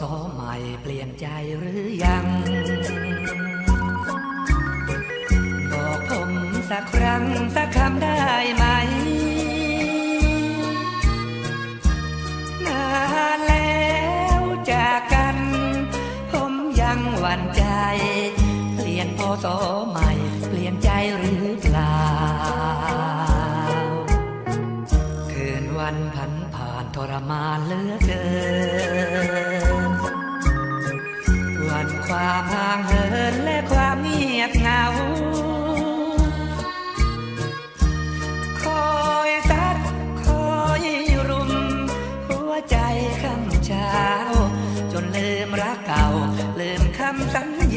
สใหม่เปลี่ยนใจหรือยัง บอกผมสักครั้งสักคำได้ไหม นานแล้วจากกัน ผมยังหวั่นใจ เปลี่ยนพอสอใหม่เปลี่ยนใจหรือเปล่า คืนวันผันผ่านทรมานเหลือเกิน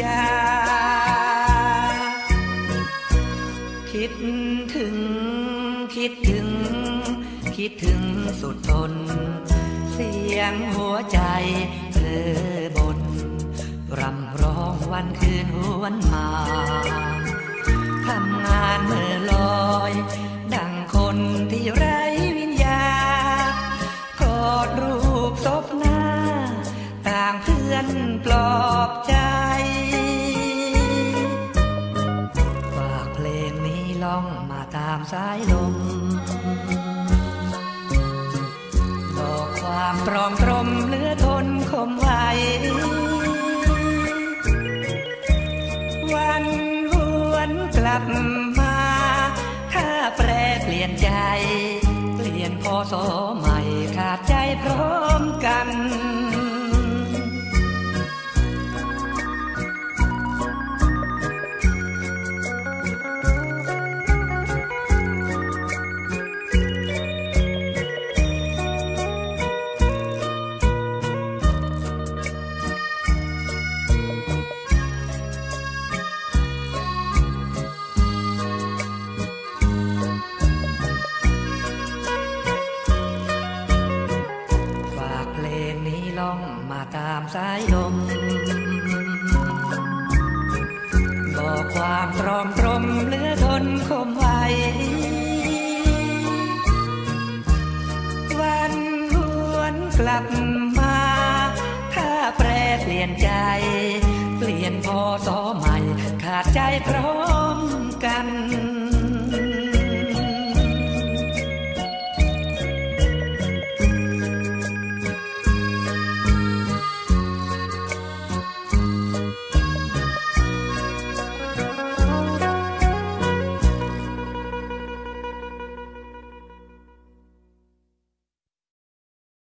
ญา คิดถึง คิดถึง คิดถึงสุดทน เสียงหัวใจเธอบนรำร้องวันคืนหวนมาทำงานเมื่อลอย ดังคนที่ไร้วิญญาณกอดรูปศพหน้า ต่างเพื่อนปลอบใจ ล่องมาตามสายลมบอกความตรอมตรมเหลือทนคมไว้ วันหวนกลับมาถ้าแปรเปลี่ยนใจ เปลี่ยนพอสอใหม่ขาดใจพร้อมกัน ล่องมาตามสายลม บอกความตรอมตรมเหลือทนคมไว้ วันหวนกลับมา ถ้าแปรเปลี่ยนใจ เปลี่ยนพอสอใหม่ ขาดใจพร้อม